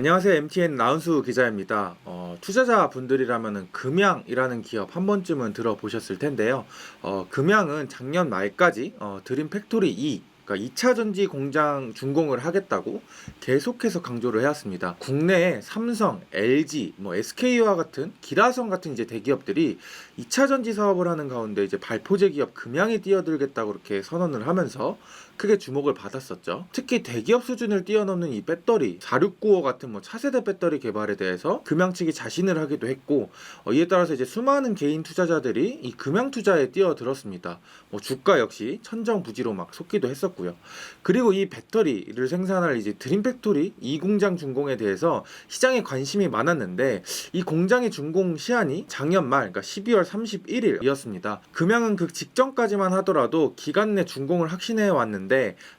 안녕하세요. MTN 나은수 기자입니다. 어, 투자자분들이라면 금양이라는 기업 한 번쯤은 들어보셨을 텐데요. 어, 금양은 작년 말까지 어, 드림 팩토리 2 그러니까 2차 전지 공장 준공을 하겠다고 계속해서 강조를 해왔습니다. 국내에 삼성, LG, 뭐 SK와 같은 기라성 같은 이제 대기업들이 2차 전지 사업을 하는 가운데 이제 발포제 기업 금양에 뛰어들겠다고 그렇게 선언을 하면서 크게 주목을 받았었죠. 특히 대기업 수준을 뛰어넘는 이 배터리 4695 같은 뭐 차세대 배터리 개발에 대해서 금양 측이 자신을 하기도 했고 어, 이에 따라서 이제 수많은 개인 투자자들이 이 금양 투자에 뛰어들었습니다. 뭐 주가 역시 천정부지로 막 솟기도 했었고요. 그리고 이 배터리를 생산할 이제 드림 팩토리 이 공장 준공에 대해서 시장에 관심이 많았는데 이 공장의 준공 시한이 작년 말 그러니까 12월 31일이었습니다. 금양은 그 직전까지만 하더라도 기간 내 준공을 확신해 왔는데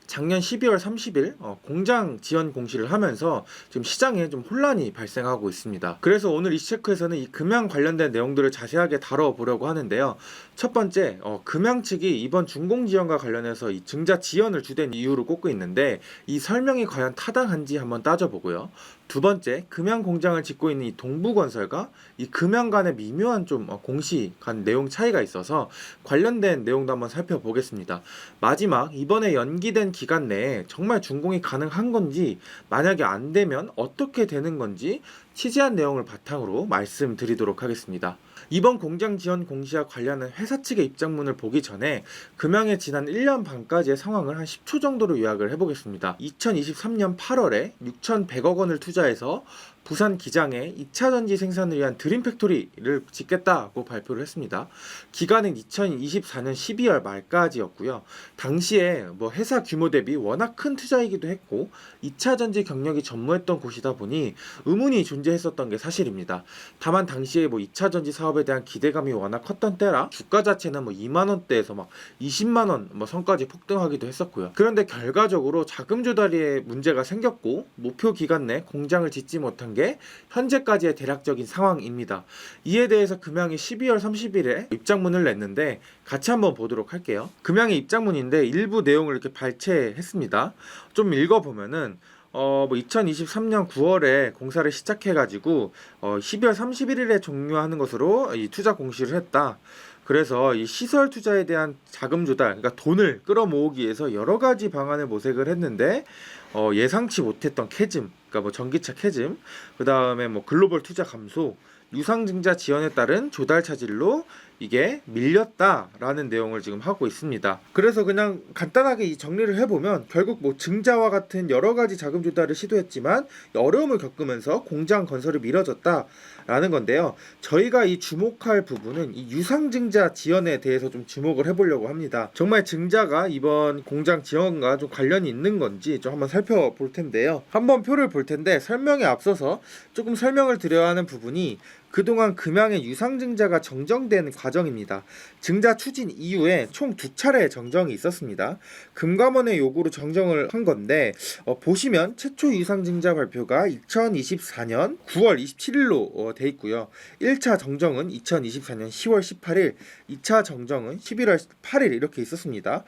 작년 12월 30일 어, 공장 지연 공시를 하면서 지금 시장에 좀 혼란이 발생하고 있습니다. 그래서 오늘 이체크에서는 이 금양 관련된 내용들을 자세하게 다뤄보려고 하는데요. 첫 번째, 어, 금양 측이 이번 준공 지연과 관련해서 이 증자 지연을 주된 이유로 꼽고 있는데 이 설명이 과연 타당한지 한번 따져보고요. 두 번째, 금양 공장을 짓고 있는 이 동부건설과 이 금양 간의 미묘한 좀 어, 공시 간 내용 차이가 있어서 관련된 내용도 한번 살펴보겠습니다. 마지막, 이번에 연기된 기간 내에 정말 준공이 가능한 건지, 만약에 안 되면 어떻게 되는 건지 취재한 내용을 바탕으로 말씀드리도록 하겠습니다. 이번 공장 지원 공시와 관련한 회사 측의 입장문을 보기 전에 금양의 지난 1년 반까지의 상황을 한 10초 정도로 요약을 해보겠습니다. 2023년 8월에 6,100억 원을 투자해서 부산 기장에 2차 전지 생산을 위한 드림 팩토리를 짓겠다고 발표를 했습니다. 기간은 2024년 12월 말까지였고요. 당시에 뭐 회사 규모 대비 워낙 큰 투자이기도 했고 2차 전지 경력이 전무했던 곳이다 보니 의문이 존재했었던 게 사실입니다. 다만 당시에 뭐 2차 전지 사업에 대한 기대감이 워낙 컸던 때라 주가 자체는 뭐 2만 원대에서 막 20만 원뭐 선까지 폭등하기도 했었고요. 그런데 결과적으로 자금 조달에 문제가 생겼고 목표 기간 내 공장을 짓지 못한 게 현재까지의 대략적인 상황입니다. 이에 대해서 금양이 12월 30일에 입장문을 냈는데 같이 한번 보도록 할게요. 금양의 입장문인데 일부 내용을 이렇게 발췌했습니다. 좀 읽어보면은 어, 뭐 2023년 9월에 공사를 시작해가지고 어, 12월 31일에 종료하는 것으로 이 투자 공시를 했다. 그래서 이 시설 투자에 대한 자금 조달, 그러니까 돈을 끌어모으기 위해서 여러 가지 방안을 모색을 했는데 어, 예상치 못했던 캐즘, 그러니까 뭐 전기차 캐즘, 그 다음에 뭐 글로벌 투자 감소, 유상증자 지연에 따른 조달 차질로 이게 밀렸다라는 내용을 지금 하고 있습니다. 그래서 그냥 간단하게 이 정리를 해보면 결국 뭐 증자와 같은 여러 가지 자금 조달을 시도했지만 어려움을 겪으면서 공장 건설이 미뤄졌다라는 건데요. 저희가 이 주목할 부분은 이 유상증자 지연에 대해서 좀 주목을 해보려고 합니다. 정말 증자가 이번 공장 지연과 좀 관련이 있는 건지 좀 한번 살펴볼 텐데요. 한번 표를 볼 텐데 설명에 앞서서 조금 설명을 드려야 하는 부분이 그동안 금양의 유상증자가 정정된 과정입니다. 증자 추진 이후에 총 두 차례 정정이 있었습니다. 금감원의 요구로 정정을 한 건데 어, 보시면 최초 유상증자 발표가 2024년 9월 27일로 어, 돼 있고요. 1차 정정은 2024년 10월 18일, 2차 정정은 11월 8일 이렇게 있었습니다.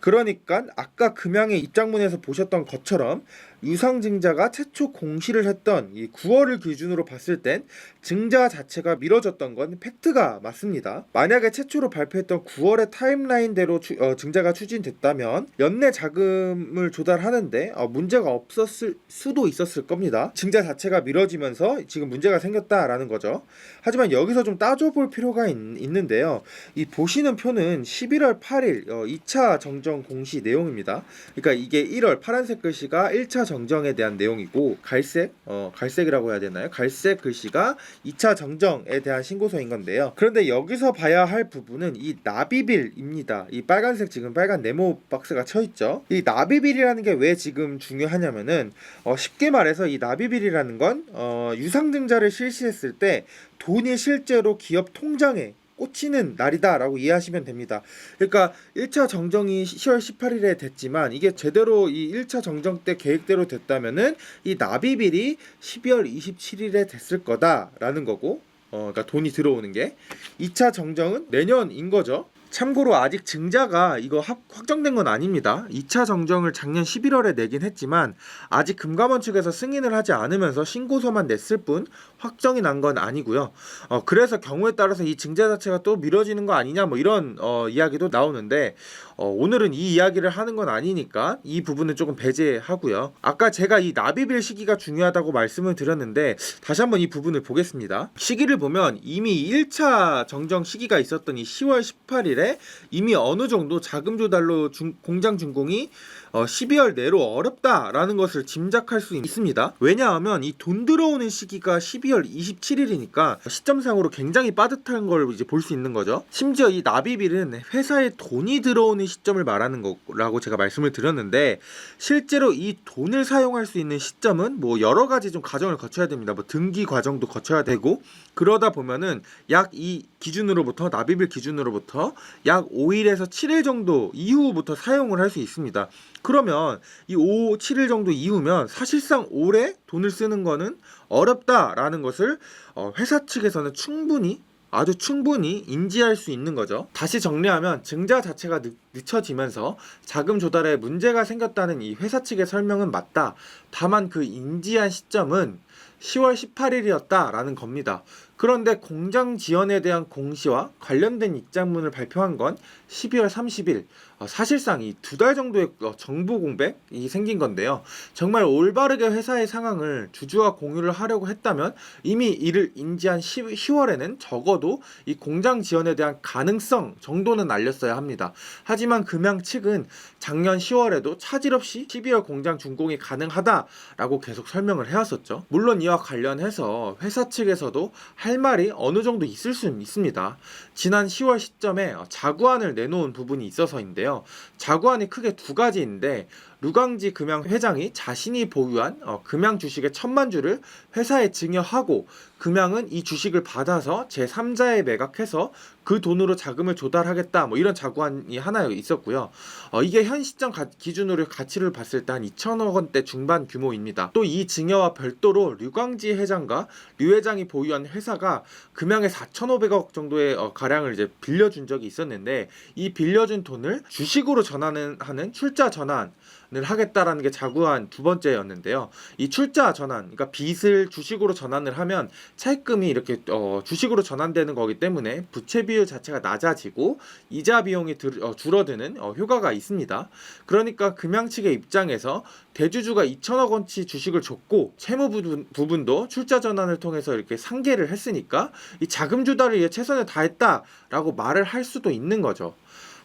그러니까 아까 금양의 입장문에서 보셨던 것처럼 유상증자가 최초 공시를 했던 이 9월을 기준으로 봤을 땐 증자 자체가 미뤄졌던 건 팩트가 맞습니다. 만약에 최초로 발표했던 9월의 타임라인대로 추- 어, 증자가 추진됐다면 연내 자금을 조달하는데 어, 문제가 없었을 수도 있었을 겁니다. 증자 자체가 미뤄지면서 지금 문제가 생겼다라는 거죠. 하지만 여기서 좀 따져볼 필요가 있, 는데요이 보시는 표는 11월 8일 어, 2차 정정 공시 내용입니다. 그러니까 이게 1월 파란색 글씨가 1차 정정에 대한 내용이고 갈색 어 갈색이라고 해야 되나요? 갈색 글씨가 2차 정정에 대한 신고서인 건데요. 그런데 여기서 봐야 할 부분은 이 나비빌입니다. 이 빨간색 지금 빨간 네모 박스가 쳐 있죠. 이 나비빌이라는 게 왜 지금 중요하냐면은 어 쉽게 말해서 이 나비빌이라는 건 어 유상증자를 실시했을 때 돈이 실제로 기업 통장에 꽂히는 날이다라고 이해하시면 됩니다. 그러니까 1차 정정이 10월 18일에 됐지만 이게 제대로 이 1차 정정 때 계획대로 됐다면은 이 납입일이 12월 27일에 됐을 거다라는 거고 어, 그러니까 돈이 들어오는 게 2차 정정은 내년인 거죠. 참고로 아직 증자가 이거 확, 확정된 건 아닙니다. 2차 정정을 작년 11월에 내긴 했지만 아직 금감원 측에서 승인을 하지 않으면서 신고서만 냈을 뿐 확정이 난 건 아니고요. 어, 그래서 경우에 따라서 이 증자 자체가 또 미뤄지는 거 아니냐 뭐 이런 어, 이야기도 나오는데 어, 오늘은 이 이야기를 하는 건 아니니까 이 부분은 조금 배제하고요. 아까 제가 이 납입일 시기가 중요하다고 말씀을 드렸는데 다시 한번 이 부분을 보겠습니다. 시기를 보면 이미 1차 정정 시기가 있었던 이 10월 18일 에 이미 어느 정도 자금 조달로 중- 공장 준공이 어, 12월 내로 어렵다라는 것을 짐작할 수 있습니다. 왜냐하면 이 돈 들어오는 시기가 12월 27일이니까 시점상으로 굉장히 빠듯한 걸 이제 볼 수 있는 거죠. 심지어 이 납입일은 회사에 돈이 들어오는 시점을 말하는 거라고 제가 말씀을 드렸는데 실제로 이 돈을 사용할 수 있는 시점은 뭐 여러 가지 좀 과정을 거쳐야 됩니다. 뭐 등기 과정도 거쳐야 되고 그러다 보면은 약 이 기준으로부터 납입일 기준으로부터 약 5일에서 7일 정도 이후부터 사용을 할 수 있습니다. 그러면 이 5, 7일 정도 이후면 사실상 올해 돈을 쓰는 거는 어렵다라는 것을 어, 회사 측에서는 충분히 아주 충분히 인지할 수 있는 거죠. 다시 정리하면 증자 자체가 늦, 늦춰지면서 자금 조달에 문제가 생겼다는 이 회사 측의 설명은 맞다. 다만 그 인지한 시점은 10월 18일이었다라는 겁니다. 그런데 공장 지연에 대한 공시와 관련된 입장문을 발표한 건 12월 30일. 어, 사실상 이 두 달 정도의 어, 정보 공백이 생긴 건데요. 정말 올바르게 회사의 상황을 주주와 공유를 하려고 했다면 이미 이를 인지한 10, 10월에는 적어도 이 공장 지연에 대한 가능성 정도는 알렸어야 합니다. 하지만 금양 측은 작년 10월에도 차질 없이 12월 공장 준공이 가능하다라고 계속 설명을 해왔었죠. 물론 이와 관련해서 회사 측에서도 할 말이 어느 정도 있을 수 있습니다. 지난 10월 시점에 자구안을 내놓은 부분이 있어서인데요. 자구안이 크게 두 가지인데 루강지 금양 회장이 자신이 보유한 어, 금양 주식의 천만 주를 회사에 증여하고 금양은 이 주식을 받아서 제3자에 매각해서 그 돈으로 자금을 조달하겠다 뭐 이런 자구안이 하나 있었고요. 어, 이게 현 시점 가- 기준으로 가치를 봤을 때 한 2천억 원대 중반 규모입니다. 또 이 증여와 별도로 류광지 회장과 류 회장이 보유한 회사가 금양의 4,500억 정도의 어, 가량을 이제 빌려준 적이 있었는데 이 빌려준 돈을 주식으로 전환은 하는 출자 전환 을 하겠다라는 게 자구한 두 번째였는데요. 이 출자 전환, 그러니까 빚을 주식으로 전환을 하면 차입금이 이렇게 어, 주식으로 전환되는 거기 때문에 부채 비율 자체가 낮아지고 이자 비용이 들, 어, 줄어드는 어, 효과가 있습니다. 그러니까 금양 측의 입장에서 대주주가 2천억 원치 주식을 줬고 채무 부분, 부분도 출자 전환을 통해서 이렇게 상계를 했으니까 이 자금 조달을 위해 최선을 다했다라고 말을 할 수도 있는 거죠.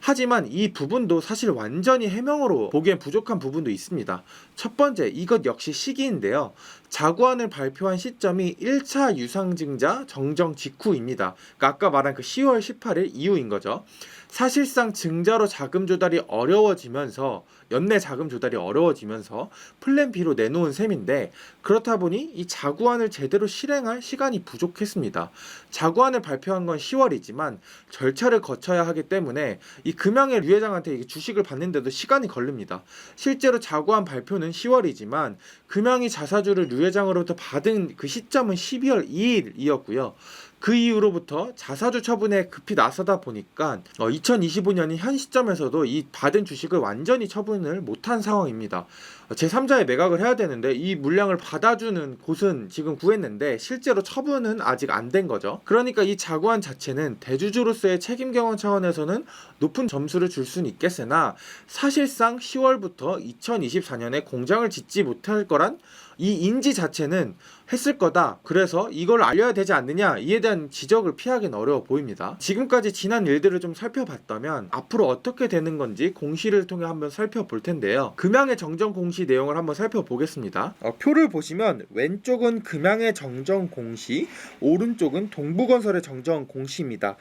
하지만 이 부분도 사실 완전히 해명으로 보기엔 부족한 부분도 있습니다. 첫 번째, 이것 역시 시기인데요. 자구안을 발표한 시점이 1차 유상증자 정정 직후입니다. 그러니까 아까 말한 그 10월 18일 이후인 거죠. 사실상 증자로 자금 조달이 어려워지면서 연내 자금 조달이 어려워지면서 플랜 B로 내놓은 셈인데 그렇다 보니 이 자구안을 제대로 실행할 시간이 부족했습니다. 자구안을 발표한 건 10월이지만 절차를 거쳐야 하기 때문에 이 금양의 류 회장한테 주식을 받는데도 시간이 걸립니다. 실제로 자구안 발표는 10월이지만 금양이 자사주를 류 회장으로부터 받은 그 시점은 12월 2일이었고요. 그 이후로부터 자사주 처분에 급히 나서다 보니까 2025년이 현 시점에서도 이 받은 주식을 완전히 처분을 못한 상황입니다. 제3자의 매각을 해야 되는데 이 물량을 받아주는 곳은 지금 구했는데 실제로 처분은 아직 안 된 거죠. 그러니까 이 자구안 자체는 대주주로서의 책임 경험 차원에서는 높은 점수를 줄 수는 있겠으나 사실상 10월부터 2024년에 공장을 짓지 못할 거란 이 인지 자체는 했을 거다. 그래서 이걸 알려야 되지 않느냐 이에 대한 지적을 피하기는 어려워 보입니다. 지금까지 지난 일들을 좀 살펴봤다면 앞으로 어떻게 되는 건지 공시를 통해 한번 살펴볼 텐데요. 금양의 정정 공시 내용을 한번 살펴보겠습니다. 어, 표를 보시면 왼쪽은 금양의 정정 공시, 오른쪽은 동부건설의 정정 공시입니다.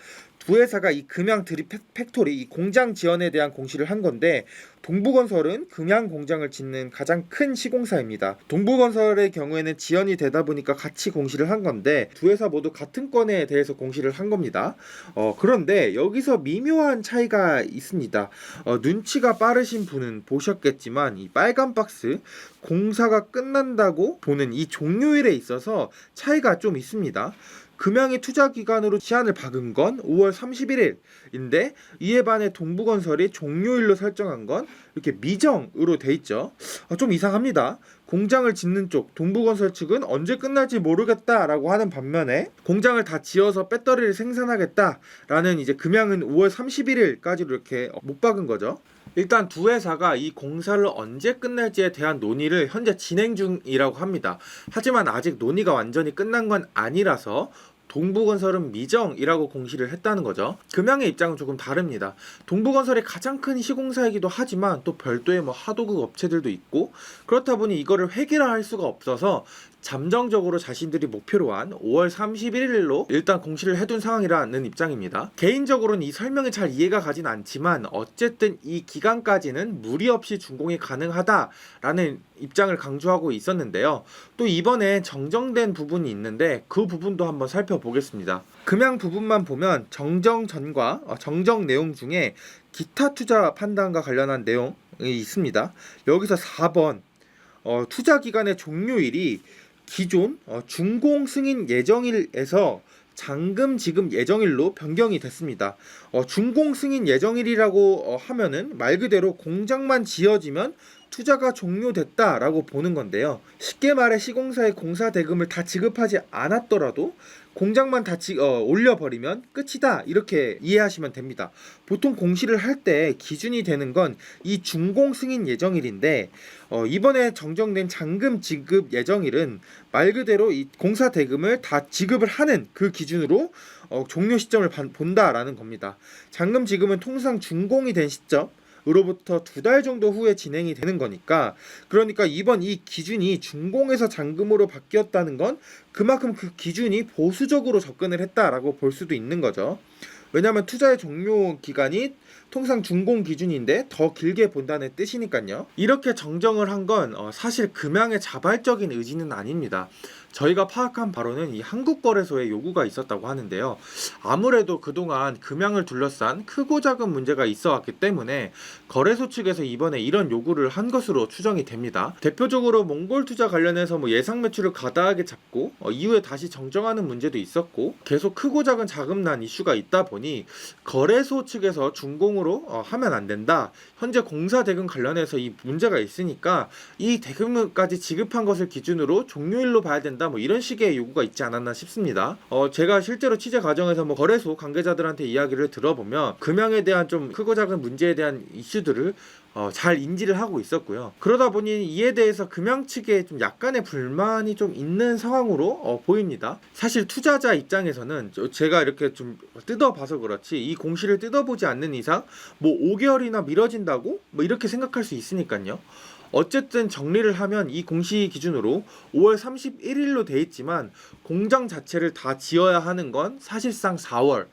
두 회사가 이 금양 드립 팩- 팩토리 이 공장 지원에 대한 공시를 한 건데 동부건설은 금양 공장을 짓는 가장 큰 시공사입니다. 동부건설의 경우에는 지연이 되다 보니까 같이 공시를 한 건데 두 회사 모두 같은 건에 대해서 공시를 한 겁니다. 어, 그런데 여기서 미묘한 차이가 있습니다. 어, 눈치가 빠르신 분은 보셨겠지만 이 빨간 박스 공사가 끝난다고 보는 이 종료일에 있어서 차이가 좀 있습니다. 금양의 투자 기간으로 시한을 박은 건 5월 31일인데 이에 반해 동부건설이 종료일로 설정한 건 이렇게 미정으로 돼 있죠. 아, 좀 이상합니다. 공장을 짓는 쪽 동부건설 측은 언제 끝날지 모르겠다라고 하는 반면에 공장을 다 지어서 배터리를 생산하겠다라는 이제 금양은 5월 31일까지로 이렇게 못 박은 거죠. 일단 두 회사가 이 공사를 언제 끝낼지에 대한 논의를 현재 진행 중이라고 합니다. 하지만 아직 논의가 완전히 끝난 건 아니라서 동부건설은 미정이라고 공시를 했다는 거죠. 금양의 입장은 조금 다릅니다. 동부건설이 가장 큰 시공사이기도 하지만 또 별도의 뭐 하도급 업체들도 있고 그렇다 보니 이거를 획일화할 수가 없어서 잠정적으로 자신들이 목표로 한 5월 31일로 일단 공시를 해둔 상황이라는 입장입니다. 개인적으로는 이 설명이 잘 이해가 가진 않지만 어쨌든 이 기간까지는 무리 없이 준공이 가능하다라는 입장을 강조하고 있었는데요. 또 이번에 정정된 부분이 있는데 그 부분도 한번 살펴보겠습니다. 금양 부분만 보면 정정 전과 어, 정정 내용 중에 기타 투자 판단과 관련한 내용이 있습니다. 여기서 4번 어, 투자 기간의 종료일이 기존 어, 준공 승인 예정일에서 잔금 지급 예정일로 변경이 됐습니다. 어, 준공 승인 예정일이라고 어, 하면은 말 그대로 공장만 지어지면 투자가 종료됐다라고 보는 건데요. 쉽게 말해 시공사의 공사 대금을 다 지급하지 않았더라도 공장만 다 지, 어, 올려버리면 끝이다 이렇게 이해하시면 됩니다. 보통 공시를 할 때 기준이 되는 건 이 준공 승인 예정일인데 어, 이번에 정정된 잔금 지급 예정일은 말 그대로 이 공사 대금을 다 지급을 하는 그 기준으로 어, 종료 시점을 반- 본다라는 겁니다. 잔금 지급은 통상 준공이 된 시점 으로부터 두 달 정도 후에 진행이 되는 거니까 그러니까 이번 이 기준이 준공에서 잔금으로 바뀌었다는 건 그만큼 그 기준이 보수적으로 접근을 했다라고 볼 수도 있는 거죠. 왜냐하면 투자의 종료 기간이 통상 준공 기준인데 더 길게 본다는 뜻이니까요. 이렇게 정정을 한건 어, 사실 금양의 자발적인 의지는 아닙니다. 저희가 파악한 바로는 이 한국거래소의 요구가 있었다고 하는데요. 아무래도 그동안 금양을 둘러싼 크고 작은 문제가 있어 왔기 때문에 거래소 측에서 이번에 이런 요구를 한 것으로 추정이 됩니다. 대표적으로 몽골 투자 관련해서 뭐 예상 매출을 가다하게 잡고 어, 이후에 다시 정정하는 문제도 있었고 계속 크고 작은 자금난 이슈가 있다 보니 거래소 측에서 준공으로 어, 하면 안 된다. 현재 공사 대금 관련해서 이 문제가 있으니까 이 대금까지 지급한 것을 기준으로 종료일로 봐야 된다. 뭐 이런 식의 요구가 있지 않았나 싶습니다. 어, 제가 실제로 취재 과정에서 뭐 거래소 관계자들한테 이야기를 들어보면 금양에 대한 좀 크고 작은 문제에 대한 이슈들을 어, 잘 인지를 하고 있었고요. 그러다 보니 이에 대해서 금양 측에 좀 약간의 불만이 좀 있는 상황으로 어, 보입니다. 사실 투자자 입장에서는 저- 제가 이렇게 좀 뜯어봐서 그렇지 이 공시를 뜯어보지 않는 이상 뭐 5개월이나 미뤄진다고 뭐 이렇게 생각할 수 있으니까요. 어쨌든 정리를 하면 이 공시 기준으로 5월 31일로 돼 있지만 공장 자체를 다 지어야 하는 건 사실상 4월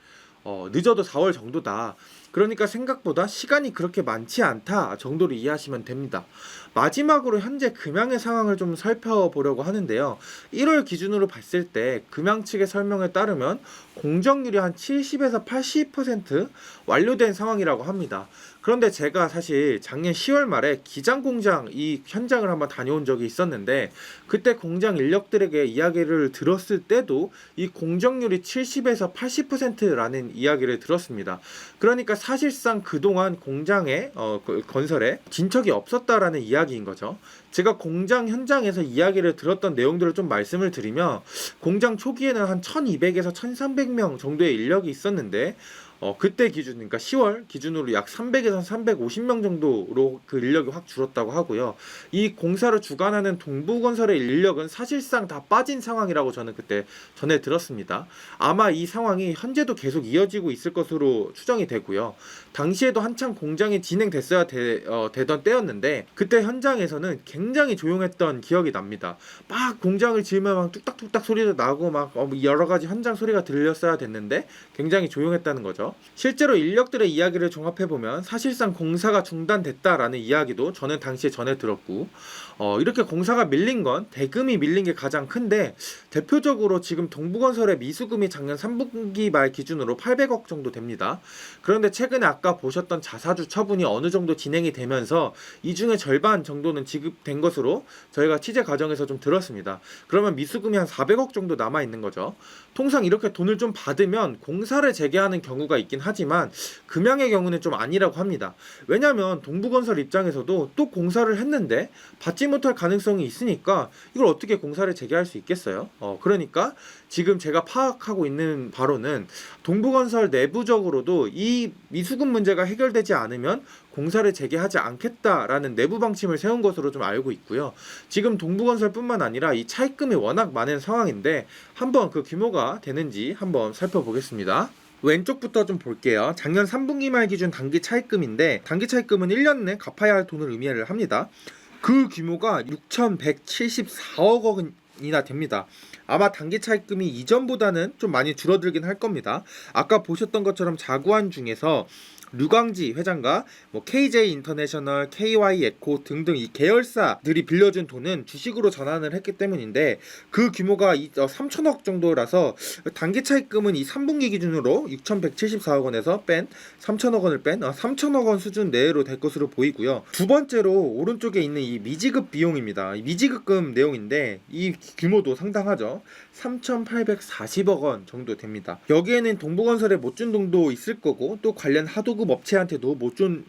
어, 늦어도 4월 정도다. 그러니까 생각보다 시간이 그렇게 많지 않다 정도로 이해하시면 됩니다. 마지막으로 현재 금양의 상황을 좀 살펴보려고 하는데요. 1월 기준으로 봤을 때 금양 측의 설명에 따르면 공정률이 한 70에서 80% 완료된 상황이라고 합니다. 그런데 제가 사실 작년 10월 말에 기장 공장 이 현장을 한번 다녀온 적이 있었는데 그때 공장 인력들에게 이야기를 들었을 때도 이 공정률이 70에서 80%라는 이야기를 들었습니다. 그러니까 사실상 그동안 공장에 어, 그 건설에 진척이 없었다라는 이야기인 거죠. 제가 공장 현장에서 이야기를 들었던 내용들을 좀 말씀을 드리면 공장 초기에는 한 1200에서 1300명 정도의 인력이 있었는데 어, 그때 기준, 그러니까 10월 기준으로 약 300에서 350명 정도로 그 인력이 확 줄었다고 하고요. 이 공사를 주관하는 동부건설의 인력은 사실상 다 빠진 상황이라고 저는 그때 전해 들었습니다. 아마 이 상황이 현재도 계속 이어지고 있을 것으로 추정이 되고요. 당시에도 한창 공장이 진행됐어야 되, 어, 되던 때였는데 그때 현장에서는 굉장히 조용했던 기억이 납니다. 막 공장을 지으면 막 뚝딱뚝딱 소리도 나고 막 어, 여러 가지 현장 소리가 들렸어야 됐는데 굉장히 조용했다는 거죠. 실제로 인력들의 이야기를 종합해 보면 사실상 공사가 중단됐다라는 이야기도 저는 당시에 전해 들었고 어, 이렇게 공사가 밀린 건 대금이 밀린 게 가장 큰데 대표적으로 지금 동부건설의 미수금이 작년 3분기 말 기준으로 800억 정도 됩니다. 그런데 최근에 아까 보셨던 자사주 처분이 어느 정도 진행이 되면서 이 중에 절반 정도는 지급된 것으로 저희가 취재 과정에서 좀 들었습니다. 그러면 미수금이 한 400억 정도 남아 있는 거죠. 통상 이렇게 돈을 좀 받으면 공사를 재개하는 경우가 있긴 하지만 금양의 경우는 좀 아니라고 합니다. 왜냐하면 동부건설 입장에서도 또 공사를 했는데 받지 못할 가능성이 있으니까 이걸 어떻게 공사를 재개할 수 있겠어요? 어, 그러니까 지금 제가 파악하고 있는 바로는 동부건설 내부적으로도 이 미수금 문제가 해결되지 않으면 공사를 재개하지 않겠다라는 내부 방침을 세운 것으로 좀 알고 있고요. 지금 동부건설뿐만 아니라 이 차입금이 워낙 많은 상황인데 한번 그 규모가 되는지 한번 살펴보겠습니다. 왼쪽부터 좀 볼게요. 작년 3분기 말 기준 단기 차입금인데 단기 차입금은 1년 내 갚아야 할 돈을 의미를 합니다. 그 규모가 6,174억 원이나 됩니다. 아마 단기 차입금이 이전보다는 좀 많이 줄어들긴 할 겁니다. 아까 보셨던 것처럼 자구안 중에서 류광지 회장과 뭐 KJ 인터내셔널, KY 에코 등등 이 계열사들이 빌려준 돈은 주식으로 전환을 했기 때문인데 그 규모가 이, 어, 3천억 정도라서 단기 차입금은 이 3분기 기준으로 6,174억 원에서 뺀 3천억 원을 뺀 어, 3천억 원 수준 내로 될 것으로 보이고요. 두 번째로 오른쪽에 있는 이 미지급 비용입니다. 이 미지급금 내용인데 이 규모도 상당하죠. 3,840억 원 정도 됩니다. 여기에는 동부건설의 못준 돈도 있을 거고 또 관련 하도급 업체한테도 못 준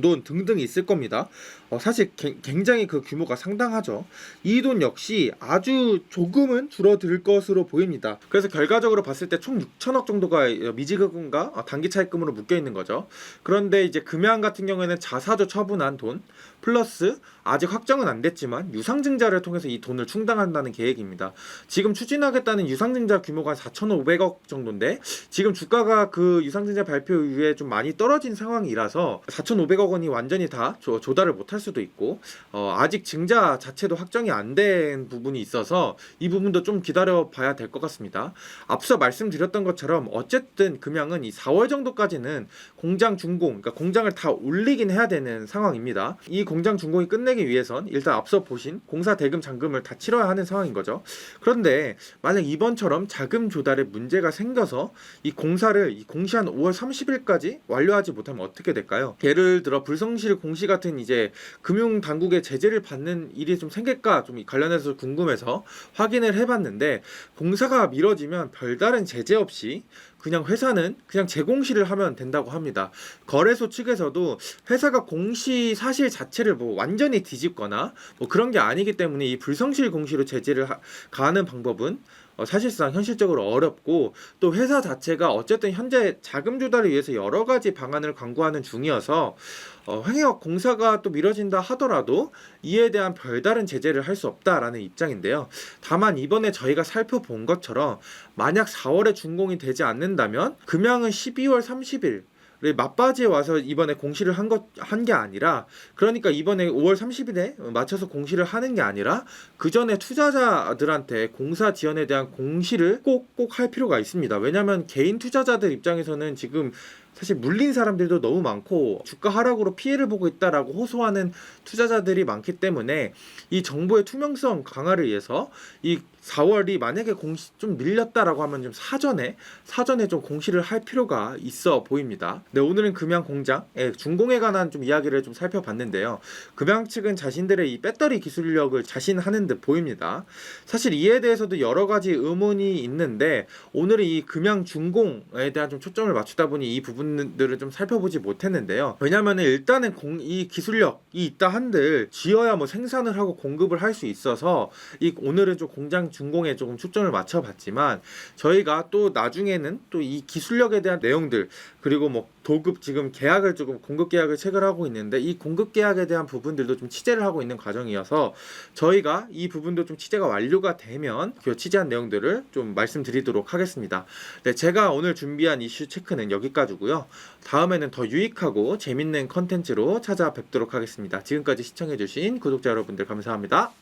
돈 등등 있을 겁니다. 어, 사실 개- 굉장히 그 규모가 상당하죠. 이 돈 역시 아주 조금은 줄어들 것으로 보입니다. 그래서 결과적으로 봤을 때 총 6천억 정도가 미지급금과 어, 단기 차입금으로 묶여 있는 거죠. 그런데 이제 금양 같은 경우에는 자사주 처분한 돈 플러스 아직 확정은 안 됐지만 유상증자를 통해서 이 돈을 충당한다는 계획입니다. 지금 추진하겠다는 유상증자 규모가 4,500억 정도인데 지금 주가가 그 유상증자 발표 이후에 좀 많이 떨어 진 상황이라서 4,500억 원이 완전히 다 조, 조달을 못할 수도 있고 어, 아직 증자 자체도 확정이 안 된 부분이 있어서 이 부분도 좀 기다려 봐야 될 것 같습니다. 앞서 말씀드렸던 것처럼 어쨌든 금양은 이 4월 정도까지는 공장 준공, 그러니까 공장을 다 올리긴 해야 되는 상황입니다. 이 공장 준공이 끝내기 위해선 일단 앞서 보신 공사 대금 잔금을 다 치러야 하는 상황인 거죠. 그런데 만약 이번처럼 자금 조달에 문제가 생겨서 이 공사를 이 공시한 5월 30일까지 완료하지 못하면 어떻게 될까요? 예를 들어 불성실 공시 같은 이제 금융 당국의 제재를 받는 일이 좀 생길까 좀 관련해서 궁금해서 확인을 해봤는데 공사가 미뤄지면 별다른 제재 없이 그냥 회사는 그냥 재공시를 하면 된다고 합니다. 거래소 측에서도 회사가 공시 사실 자체를 뭐 완전히 뒤집거나 뭐 그런 게 아니기 때문에 이 불성실 공시로 제재를 하, 가하는 방법은 어, 사실상 현실적으로 어렵고 또 회사 자체가 어쨌든 현재 자금 조달을 위해서 여러 가지 방안을 강구하는 중이어서 어, 행역 공사가 또 미뤄진다 하더라도 이에 대한 별다른 제재를 할 수 없다라는 입장인데요. 다만 이번에 저희가 살펴본 것처럼 만약 4월에 준공이 되지 않는다면 금양은 12월 30일 맞바지에 와서 이번에 공시를 한 것 한 게 아니라 그러니까 이번에 5월 30일에 맞춰서 공시를 하는 게 아니라 그 전에 투자자들한테 공사 지연에 대한 공시를 꼭 꼭 할 필요가 있습니다. 왜냐하면 개인 투자자들 입장에서는 지금 사실 물린 사람들도 너무 많고 주가 하락으로 피해를 보고 있다라고 호소하는 투자자들이 많기 때문에 이 정보의 투명성 강화를 위해서 이 4월이 만약에 공시 좀 밀렸다라고 하면 좀 사전에 사전에 좀 공시를 할 필요가 있어 보입니다. 네, 오늘은 금양 공장의 준공에 관한 좀 이야기를 좀 살펴봤는데요. 금양 측은 자신들의 이 배터리 기술력을 자신하는 듯 보입니다. 사실 이에 대해서도 여러 가지 의문이 있는데 오늘은 이 금양 준공에 대한 좀 초점을 맞추다 보니 이 부분 들을 좀 살펴보지 못했는데요. 왜냐하면 일단은 공, 이 기술력이 있다 한들 지어야 뭐 생산을 하고 공급을 할 수 있어서 이 오늘은 좀 공장 준공에 조금 초점을 맞춰봤지만 저희가 또 나중에는 또 이 기술력에 대한 내용들 그리고 뭐 도급 지금 계약을 조금 공급 계약을 체결하고 있는데 이 공급 계약에 대한 부분들도 좀 취재를 하고 있는 과정이어서 저희가 이 부분도 좀 취재가 완료가 되면 그 취재한 내용들을 좀 말씀드리도록 하겠습니다. 네, 제가 오늘 준비한 이슈 체크는 여기까지고요. 다음에는 더 유익하고 재밌는 컨텐츠로 찾아뵙도록 하겠습니다. 지금까지 시청해주신 구독자 여러분들 감사합니다.